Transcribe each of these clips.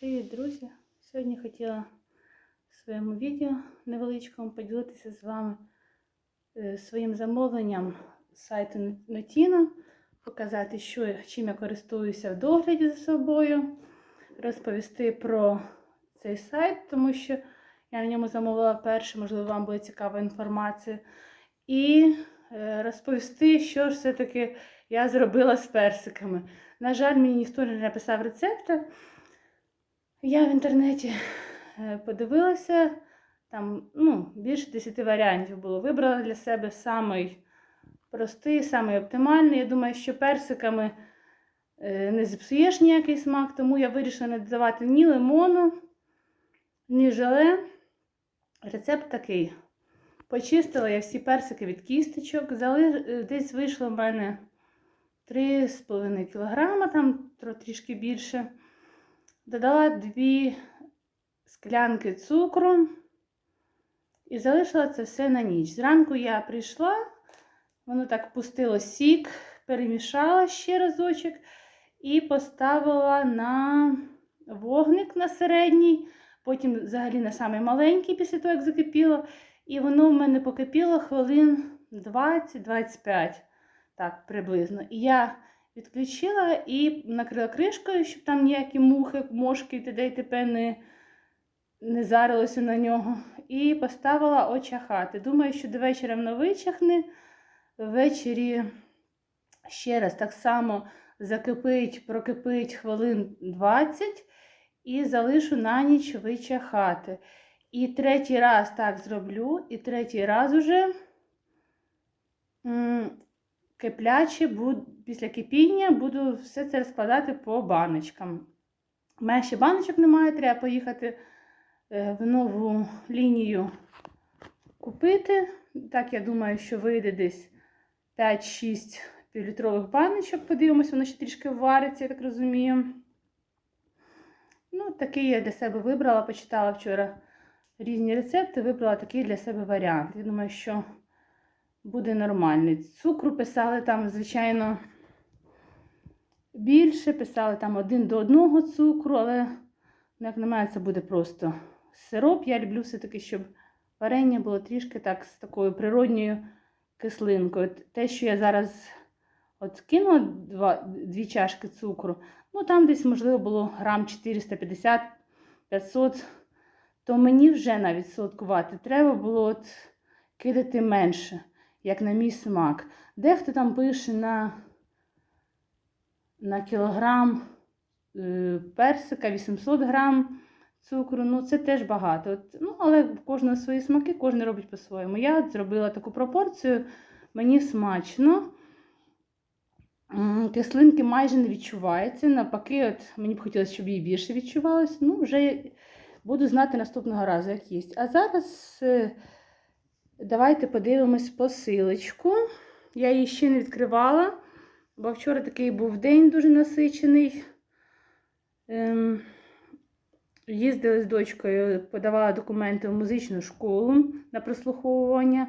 Привіт, друзі! Сьогодні хотіла в своєму відео невеличкому поділитися з вами е, своїм замовленням сайту Notino, показати, що, чим я користуюся в догляді за собою, розповісти про цей сайт, тому що я на ньому замовила перше, можливо, вам буде цікава інформація. І е, розповісти, що ж все-таки я зробила з персиками. На жаль, мені ніхто не написав рецепта. Я в інтернеті е, подивилася, там ну, більше 10 варіантів було. Вибрала для себе самий простий, самий оптимальний. Я думаю, що персиками е, не зіпсуєш ніякий смак, тому я вирішила не додавати ні лимону, ні желе. Рецепт такий. Почистила я всі персики від кісточок, е, десь вийшло в мене 3,5 кг, там трішки більше. Додала 2 склянки цукру і залишила це все на ніч. Зранку я прийшла, воно так пустило сік, перемішала ще разочок і поставила на вогник на середній, потім взагалі на самий маленький після того, як закипіло. І воно в мене покипіло хвилин 20-25, так, приблизно. І я відключила і накрила кришкою, щоб там ніякі мухи, мошки і т.д. і т.п. не, не зарилося на нього. І поставила очахати. Думаю, що до вечора воно вичахне. Ввечері ще раз так само закипить, прокипить хвилин 20 і залишу на ніч вичахати. І третій раз так зроблю, і третій раз уже кипляче, буду, після кипіння буду все це розкладати по баночкам. У мене ще баночок немає, треба поїхати е, в нову лінію купити. Так, я думаю, що вийде десь 5-6 півлітрових баночок. Подивимось, воно ще трішки вариться, я так розумію. Ну, такий я для себе вибрала, почитала вчора різні рецепти, вибрала такий для себе варіант. Я думаю, що буде нормальний. Цукру писали там, звичайно, більше, писали там один до одного цукру, але, ну, як на мене, це буде просто сироп. Я люблю все-таки, щоб варення було трішки так з такою природньою кислинкою. Те, що я зараз от кинула два, дві чашки цукру, ну там десь, можливо, було грам 450-500, то мені вже навіть солодкувати треба було от кидати менше, як на мій смак. Дехто там пише на, на кілограм е, персика 800 грам цукру. Ну, це теж багато. От, ну, але в кожного свої смаки, кожен робить по-своєму. Я зробила таку пропорцію, мені смачно. Кислинки майже не відчувається. Навпаки, от мені б хотілося, щоб її більше відчувалось. Ну, вже буду знати наступного разу, як є. А зараз е, давайте подивимось посилочку. Я її ще не відкривала, бо вчора такий був день дуже насичений. Ем, їздила з дочкою, подавала документи в музичну школу на прослуховування,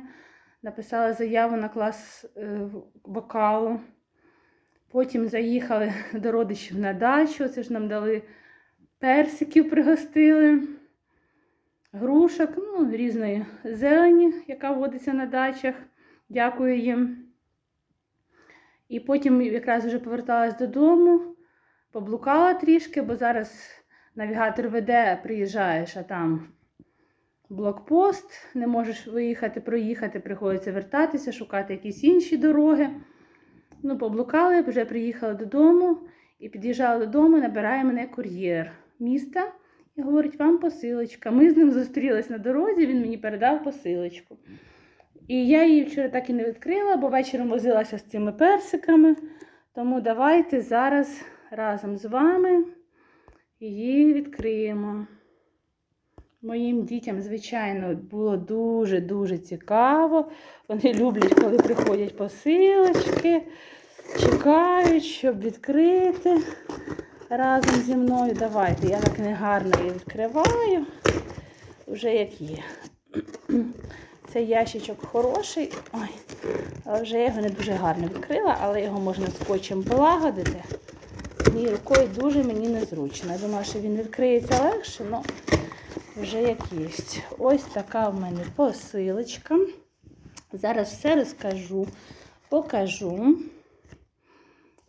написала заяву на клас е, вокалу. Потім заїхали до родичів на дачу. Це ж нам дали персиків, пригостили, грушок, ну, різної зелені, яка водиться на дачах. Дякую їм. І потім якраз вже поверталась додому, поблукала трішки, бо зараз навігатор веде, приїжджаєш, а там блокпост, не можеш виїхати, проїхати, приходиться вертатися, шукати якісь інші дороги. Ну, поблукали, вже приїхала додому і під'їжджала додому, набирає мене кур'єр міста і говорить, вам посилочка. Ми з ним зустрілись на дорозі, він мені передав посилочку. І я її вчора так і не відкрила, бо вечором возилася з цими персиками. Тому давайте зараз разом з вами її відкриємо. Моїм дітям, звичайно, було дуже-дуже цікаво. Вони люблять, коли приходять посилочки, чекають, щоб відкрити разом зі мною. Давайте, я так негарно її відкриваю, вже як є. Цей ящичок хороший, ой, але вже я його не дуже гарно відкрила, але його можна скотчем полагодити. однією рукою дуже мені незручно. Я думаю, що він відкриється легше, але вже як є. Ось така в мене посилочка. Зараз все розкажу, покажу,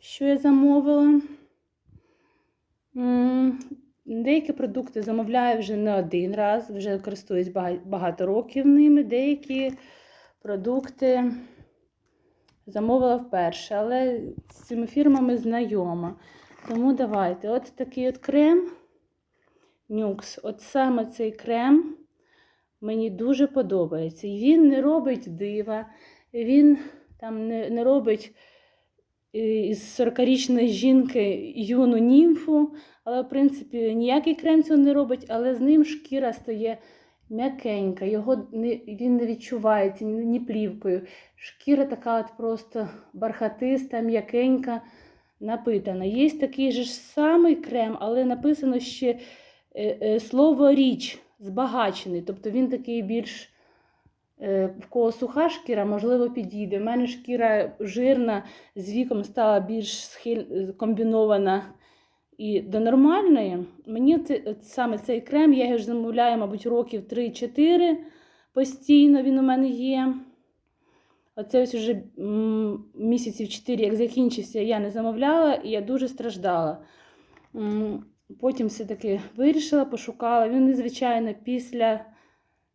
що я замовила. Деякі продукти замовляю вже не один раз, вже користуюсь багато років ними. Деякі продукти замовила вперше, але з цими фірмами знайома. Тому давайте. От такий от крем Нюкс. От саме цей крем мені дуже подобається. Він не робить дива, він там не, не робить із 40-річної жінки юну німфу. Але, в принципі, ніякий крем цього не робить, але з ним шкіра стає м'якенька, його не, він не відчувається ні, плівкою. Шкіра така от просто бархатиста, м'якенька, напитана. Є такий же ж самий крем, але написано ще е, е, слово річ збагачений. Тобто він такий більш в кого суха шкіра, можливо, підійде. У мене шкіра жирна, з віком стала більш схиль... комбінована і до нормальної. Мені це, саме цей крем, я його ж замовляю, мабуть, років 3-4 постійно він у мене є. Оце ось уже місяців 4, як закінчився, я не замовляла і я дуже страждала. Потім все-таки вирішила, пошукала. Він, незвичайно, після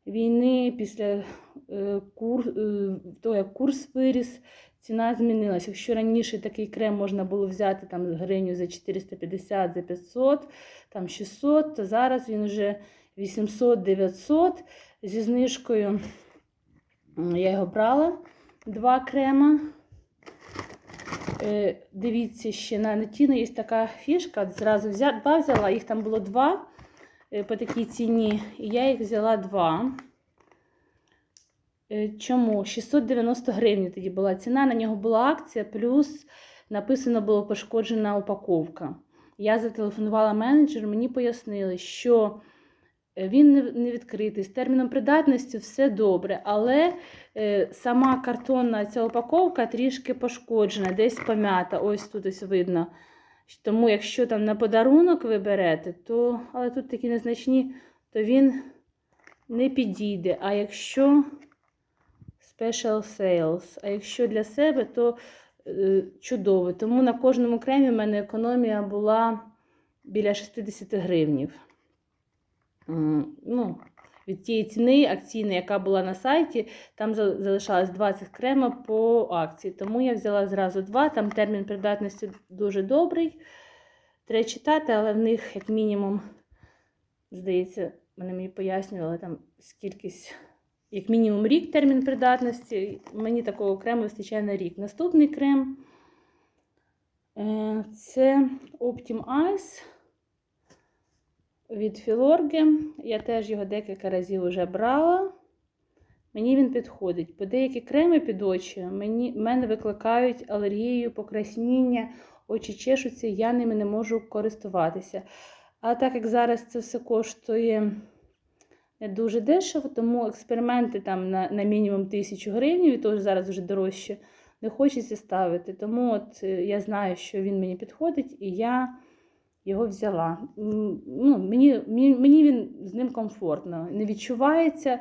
війни, після е, кур, е, того, як курс виріс, ціна змінилася. Якщо раніше такий крем можна було взяти там гривню за 450, за 500, там 600, то зараз він вже 800-900 зі знижкою. Я його брала. Два крема. Е, Дивіться, ще на Нетіно є така фішка. Зразу взя, два взяла, їх там було два по такій ціні. І я їх взяла два. Е, Чому? 690 гривень тоді була ціна, на нього була акція, плюс написано було пошкоджена упаковка. Я зателефонувала менеджеру, мені пояснили, що е, він не- відкритий, з терміном придатності все добре, але е, сама картонна ця упаковка трішки пошкоджена, десь пом'ята. Ось тут ось видно. Тому, якщо там на подарунок ви берете, то, але тут такі незначні, то він не підійде. А якщо special sales, а якщо для себе, то е, чудово. Тому на кожному кремі в мене економія була біля 60 гривнів. Ну, від тієї ціни акційної, яка була на сайті, там залишалось 20 крема по акції. Тому я взяла зразу два. Там термін придатності дуже добрий. Треба читати, але в них, як мінімум, здається, вони мені пояснювали там скількись, як мінімум рік термін придатності. Мені такого крему вистачає на рік. Наступний крем е, це Optim Ice від Філорги. Я теж його декілька разів вже брала. Мені він підходить. Бо деякі креми під очі мені, мене викликають алергію, покрасніння, очі чешуться, я ними не можу користуватися. А так як зараз це все коштує не дуже дешево, тому експерименти там на, на мінімум тисячу гривень, і то зараз вже дорожче, не хочеться ставити. Тому от е, я знаю, що він мені підходить, і я його взяла. Ну, мені, мені, він з ним комфортно. Не відчувається.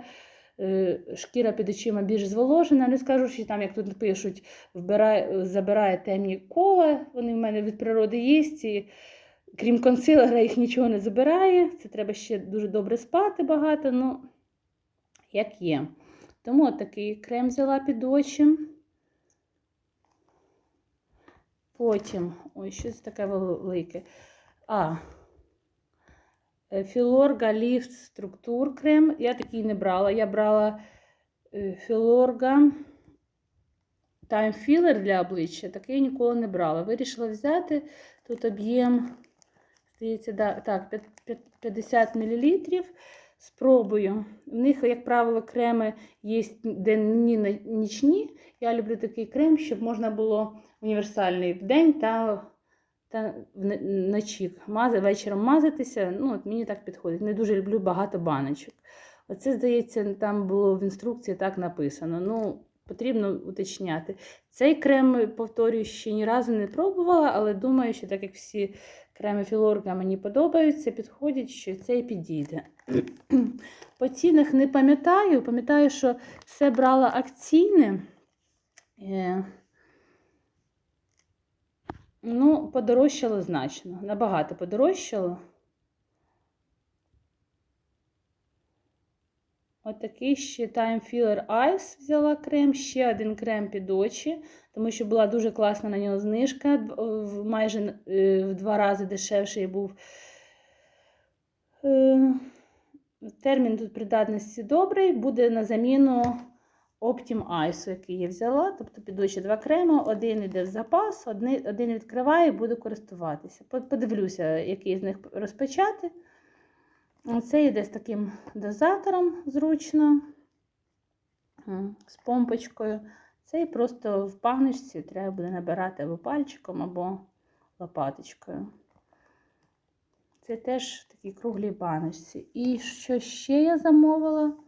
е, Шкіра під очима більш зволожена. Не скажу, що там, як тут пишуть, вбирає, забирає темні кола. Вони в мене від природи є. І, крім консилера, їх нічого не забирає. Це треба ще дуже добре спати багато. Ну, як є. Тому такий крем взяла під очі. Потім, ой, щось таке велике. А, е, Філорга Ліфт Структур крем. Я такий не брала. Я брала е, Філорга Filler для обличчя. Такий ніколи не брала. Вирішила взяти. Тут об'єм, здається, да, так, п'ят- п'ят- 50 мл. Спробую. В них, як правило, креми є денні нічні. Я люблю такий крем, щоб можна було універсальний в день та, та вночі мази, вечором мазатися. Ну, от мені так підходить. Не дуже люблю багато баночок. Оце, здається, там було в інструкції так написано. Ну, потрібно уточняти. Цей крем, повторюю, ще ні разу не пробувала, але думаю, що так як всі креми Філорга мені подобаються, підходять, що цей підійде. По цінах не пам'ятаю. Пам'ятаю, що все брала акційне. Ну, подорожчало значно, набагато подорожчало. Отакий ще Time Filler Ice взяла крем, ще один крем під очі, тому що була дуже класна на нього знижка, майже е, в два рази дешевший був. Е, Термін тут придатності добрий, буде на заміну Optim Ice, який я взяла. Тобто під очі два креми, один йде в запас, один, відкриваю і буду користуватися. Подивлюся, який з них розпочати. Оце йде з таким дозатором зручно, з помпочкою. Цей просто в пагничці треба буде набирати або пальчиком, або лопаточкою. Це теж в такій круглій баночці. І що ще я замовила?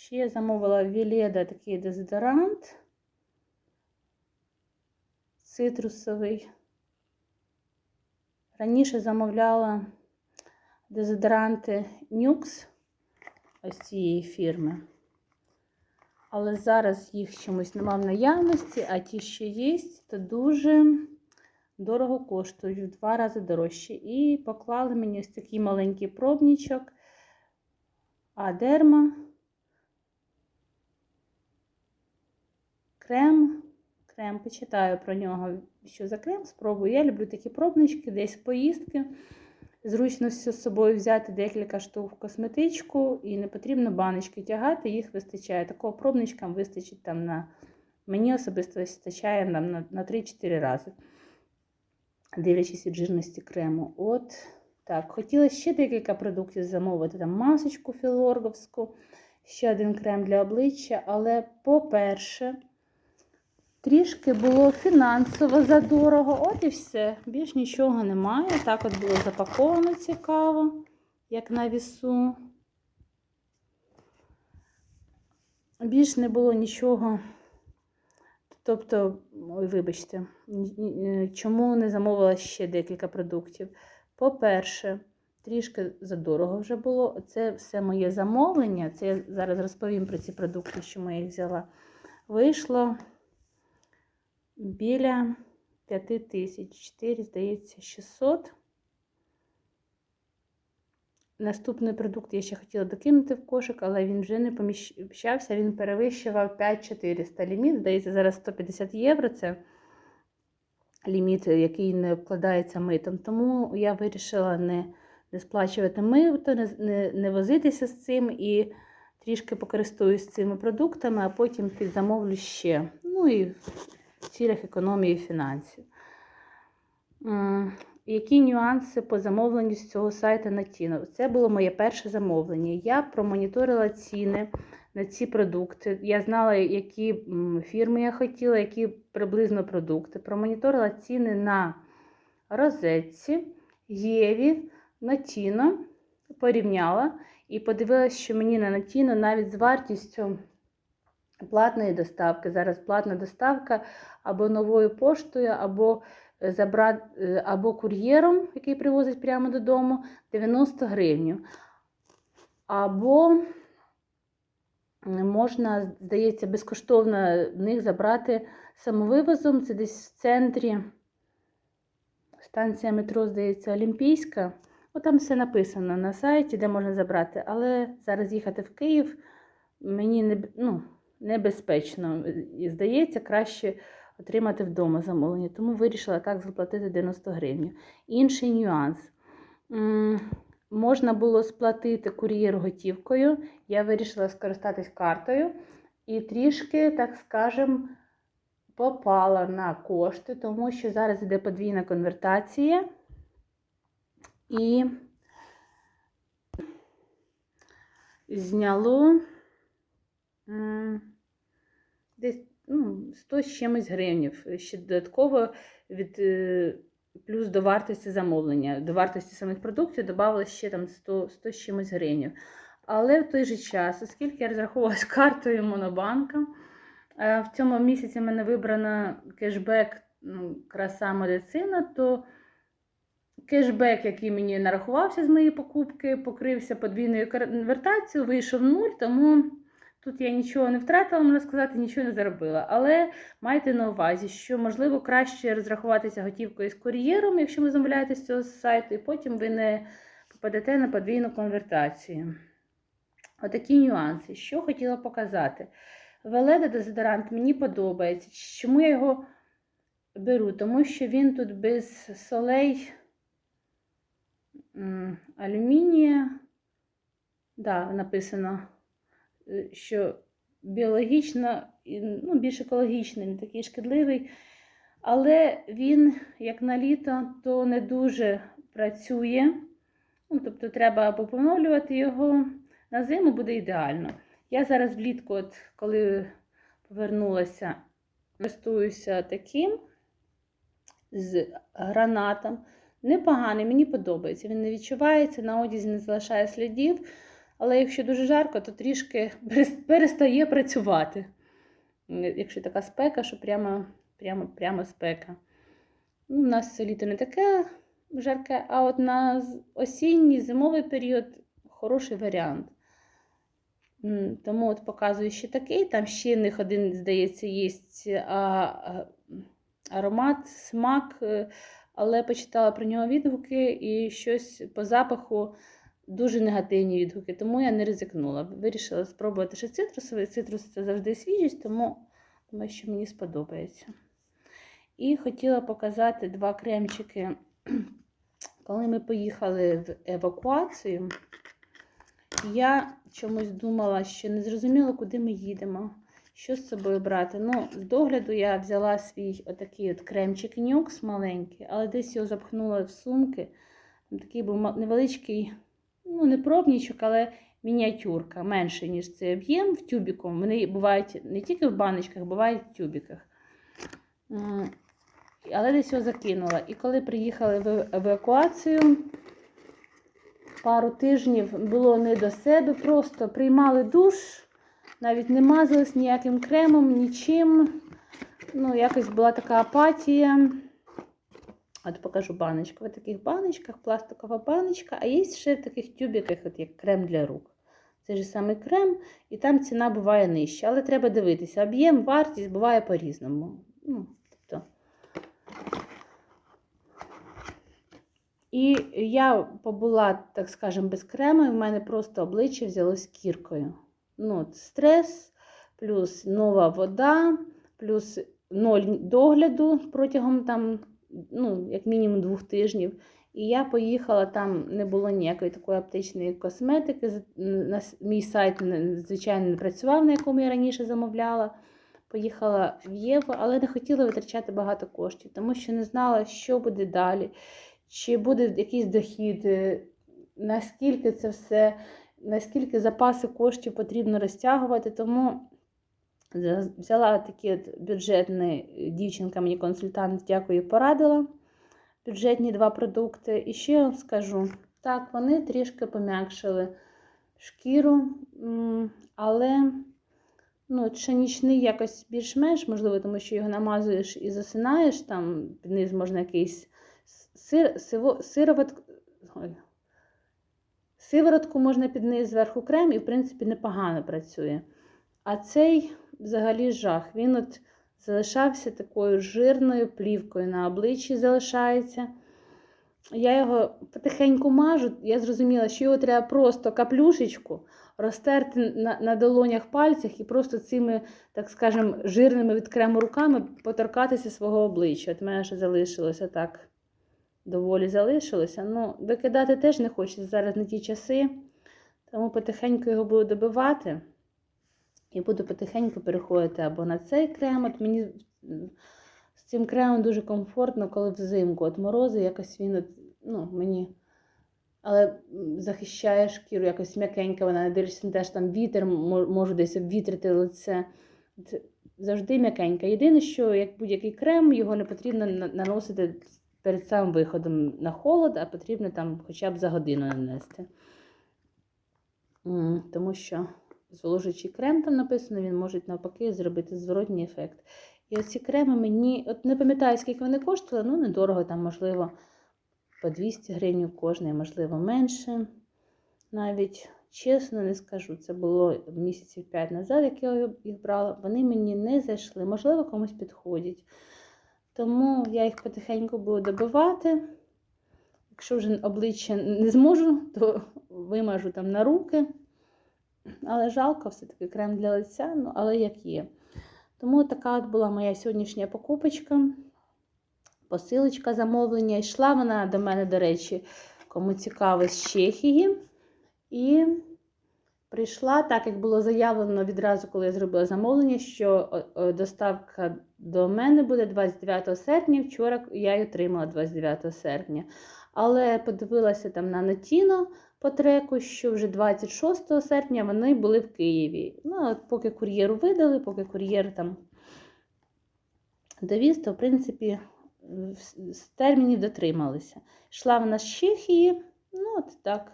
Ще я замовила Віледа такий дезодорант цитрусовий. Раніше замовляла дезодоранти Nux ось цієї фірми. Але зараз їх чомусь нема в наявності, а ті, що є, то дуже дорого коштують, в два рази дорожче. І поклали мені ось такий маленький пробничок Адерма. Крем. Крем, почитаю про нього, що за крем, спробую. Я люблю такі пробнички, десь поїздки. Зручно все з собою взяти декілька штук в косметичку, і не потрібно баночки тягати, їх вистачає. Такого пробничка вистачить там на мені особисто вистачає нам на, на 3-4 рази, дивлячись від жирності крему. От так, хотіла ще декілька продуктів замовити. Там масочку філорговську, ще один крем для обличчя. Але, по-перше, Трішки було фінансово задорого, от і все. Більш нічого немає. Так от було запаковано цікаво, як на вісу. Більш не було нічого. Тобто, ой, вибачте, ні- чому не замовила ще декілька продуктів? По-перше, трішки задорого вже було. Це все моє замовлення. Це я зараз розповім про ці продукти, що я їх взяла. Вийшло біля 5 тисяч, 4, здається, 600. Наступний продукт я ще хотіла докинути в кошик, але він вже не поміщався, він перевищував 5400 ліміт. Здається, зараз 150 євро це ліміт, який не вкладається митом. Тому я вирішила не, не сплачувати мито, не, не, не возитися з цим і трішки покористуюсь цими продуктами, а потім підзамовлю ще. Ну і в цілях економії фінансів. Які нюанси по замовленню з цього сайту на Тіно? Це було моє перше замовлення. Я промоніторила ціни на ці продукти. Я знала, які фірми я хотіла, які приблизно продукти. Промоніторила ціни на розетці, Єві, на Тіно, порівняла і подивилася, що мені на Натіно навіть з вартістю платної доставки. Зараз платна доставка або новою поштою, або забрати, або кур'єром, який привозить прямо додому, 90 гривень. Або можна, здається, безкоштовно в них забрати самовивозом. Це десь в центрі станція метро, здається, Олімпійська. О, там все написано на сайті, де можна забрати. Але зараз їхати в Київ мені не, ну, небезпечно. І здається, краще отримати вдома замовлення. Тому вирішила так заплатити 90 гривень. Інший нюанс. Можна було сплатити кур'єр готівкою. Я вирішила скористатись картою і трішки, так скажем, попала на кошти, тому що зараз йде подвійна конвертація. І зняло ну, 100 з чимось гривнів. Ще додатково від, е, плюс до вартості замовлення, до вартості самих продуктів додавалося ще там 100, 100 з чимось гривень. Але в той же час, оскільки я розраховувалась картою Монобанка, в цьому місяці в мене вибрано кешбек ну, краса медицина, то кешбек, який мені нарахувався з моєї покупки, покрився подвійною конвертацією, вийшов нуль, тому тут я нічого не втратила, можна сказати, нічого не заробила. Але майте на увазі, що можливо краще розрахуватися готівкою з кур'єром, якщо ви замовляєте з цього сайту, і потім ви не попадете на подвійну конвертацію. Отакі нюанси. Що хотіла показати. Веледа дезодорант мені подобається. Чому я його беру? Тому що він тут без солей алюмінія. Да, написано, що біологічно, ну, більш екологічний, не такий шкідливий. Але він, як на літо, то не дуже працює. Ну, тобто треба або поновлювати його. На зиму буде ідеально. Я зараз влітку, от коли повернулася, користуюся таким з гранатом. Непоганий, мені подобається. Він не відчувається, на одязі не залишає слідів. Але якщо дуже жарко, то трішки перестає працювати. Якщо така спека, що прямо, прямо, прямо спека. Ну, У нас це літо не таке жарке, а от на осінній зимовий період хороший варіант. Тому от показую ще такий. Там ще в них один, здається, є аромат, смак, е, але почитала про нього відгуки і щось по запаху дуже негативні відгуки, тому я не ризикнула. Вирішила спробувати ще цитрусовий. Цитрус це завжди свіжість, тому думаю, що мені сподобається. І хотіла показати два кремчики. Коли ми поїхали в евакуацію, я чомусь думала, що не зрозуміло, куди ми їдемо, що з собою брати. Ну, з догляду я взяла свій отакий от кремчик нюкс маленький, але десь його запхнула в сумки. Такий був невеличкий, ну, не пробнічок, але мініатюрка, менше, ніж цей об'єм в тюбіку. Вони бувають не тільки в баночках, бувають в тюбіках. Але десь його закинула. І коли приїхали в евакуацію, пару тижнів було не до себе, просто приймали душ, навіть не мазались ніяким кремом, нічим. Ну, якось була така апатія. От покажу баночку. В таких баночках, пластикова баночка, а є ще в таких тюбиках, от як крем для рук. Це ж самий крем, і там ціна буває нижча. Але треба дивитися, об'єм, вартість буває по-різному. Ну, тобто. І я побула, так скажемо, без крему, і в мене просто обличчя взялось кіркою. Ну, от стрес, плюс нова вода, плюс ноль догляду протягом там, ну, як мінімум двох тижнів. І я поїхала, там не було ніякої такої аптечної косметики. мій сайт, звичайно, не працював, на якому я раніше замовляла. Поїхала в Єву, але не хотіла витрачати багато коштів, тому що не знала, що буде далі, чи буде якийсь дохід, е, наскільки це все, наскільки запаси коштів потрібно розтягувати. Тому взяла такий от бюджетний дівчинка, мені консультант, дякую, порадила бюджетні два продукти. І ще я вам скажу, так, вони трішки пом'якшили шкіру, але ну, пшеничний якось більш-менш, можливо, тому що його намазуєш і засинаєш, там під низ можна якийсь сир, сиво, сироват, ой, сиворотку можна під низ зверху крем, і, в принципі, непогано працює. А цей взагалі жах. Він от залишався такою жирною плівкою на обличчі залишається. Я його потихеньку мажу. Я зрозуміла, що його треба просто каплюшечку розтерти на, на долонях пальцях і просто цими, так скажемо, жирними від крему руками поторкатися свого обличчя. От мене ще залишилося так. Доволі залишилося. Ну, викидати теж не хочеться зараз не ті часи, тому потихеньку його буду добивати. І буду потихеньку переходити або на цей крем. От мені з цим кремом дуже комфортно, коли взимку. От морози якось він ну, мені. Але захищає шкіру, якось м'якенька, вона не дивлячись на те, що там вітер, мо- можу десь обвітрити лице. Це завжди м'якенька. Єдине, що як будь-який крем, його не потрібно наносити перед самим виходом на холод, а потрібно там хоча б за годину нанести. Тому що зволожуючий крем там написано, він може навпаки зробити зворотній ефект. І оці креми мені, от не пам'ятаю, скільки вони коштували, ну недорого, там, можливо, по 200 гривень кожний, можливо, менше. Навіть чесно не скажу, це було місяців 5 назад, як я їх брала. Вони мені не зайшли, можливо, комусь підходять. Тому я їх потихеньку буду добивати. Якщо вже обличчя не зможу, то вимажу там на руки. Але жалко, все-таки крем для лиця, ну, але як є. Тому така от була моя сьогоднішня покупочка. Посилочка замовлення. Йшла вона до мене, до речі, кому цікаво, з Чехії. І прийшла, так як було заявлено відразу, коли я зробила замовлення, що доставка до мене буде 29 серпня. Вчора я її отримала 29 серпня. Але подивилася там на Нотіно по треку, що вже 26 серпня вони були в Києві. Ну, от поки кур'єру видали, поки кур'єр там довіз, то в принципі з термінів дотрималися. Йшла вона з Чехії, ну от так.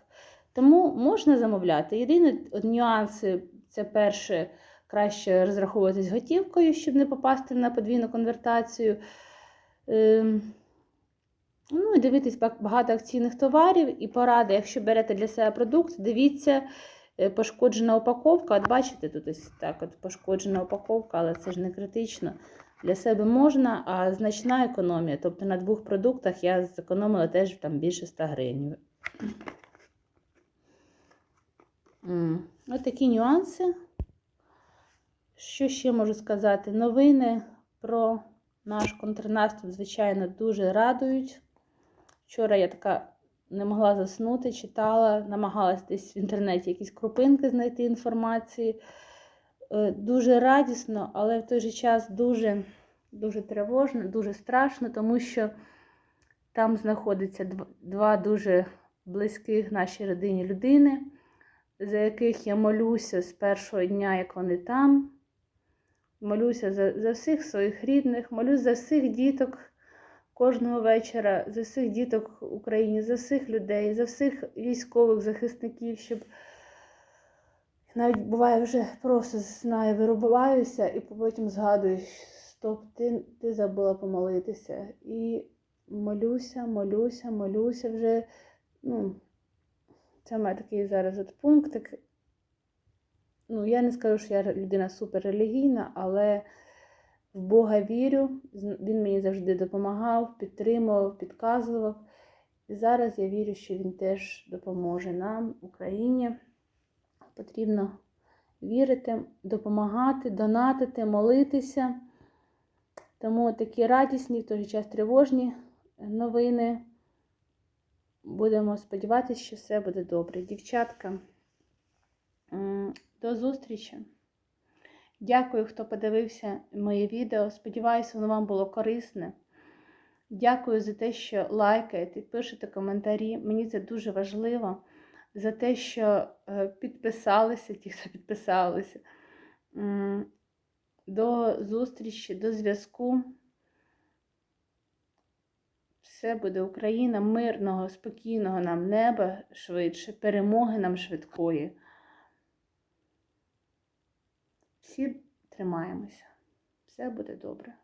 Тому можна замовляти. Єдине нюанси це перше, краще розраховуватись готівкою, щоб не попасти на подвійну конвертацію. Ну, і дивитись багато акційних товарів і порада, якщо берете для себе продукт, дивіться, е, пошкоджена упаковка. От бачите, тут ось так от пошкоджена упаковка, але це ж не критично. Для себе можна, а значна економія. Тобто на двох продуктах я зекономила теж там більше 100 гривень. Ось такі нюанси. Що ще можу сказати? Новини про наш контрнаступ, звичайно, дуже радують. Вчора я така не могла заснути, читала, намагалась десь в інтернеті якісь крупинки знайти інформації. Е, Дуже радісно, але в той же час дуже, дуже тривожно, дуже страшно, тому що там знаходяться два дуже близьких нашій родині людини, за яких я молюся з першого дня, як вони там. Молюся за, за всіх своїх рідних, молюсь за всіх діток кожного вечора, за всіх діток в Україні, за всіх людей, за всіх військових захисників, щоб навіть буває вже просто знаю, вирубаюся і потім згадую, стоп, ти, ти забула помолитися. І молюся, молюся, молюся вже. Ну, це мене такий зараз от пунктик. Ну, я не скажу, що я людина суперрелігійна, але в Бога вірю. Він мені завжди допомагав, підтримував, підказував. І зараз я вірю, що він теж допоможе нам, Україні. Потрібно вірити, допомагати, донатити, молитися. Тому такі радісні, в той же час тривожні новини. Будемо сподіватися, що все буде добре. Дівчатка, до зустрічі! Дякую, хто подивився моє відео. Сподіваюся, воно вам було корисне. Дякую за те, що лайкаєте, пишете коментарі. Мені це дуже важливо. За те, що е, підписалися, ті, хто підписалися. До зустрічі, до зв'язку. Все буде Україна, мирного, спокійного нам неба швидше, перемоги нам швидкої. Всі тримаємося. Все буде добре.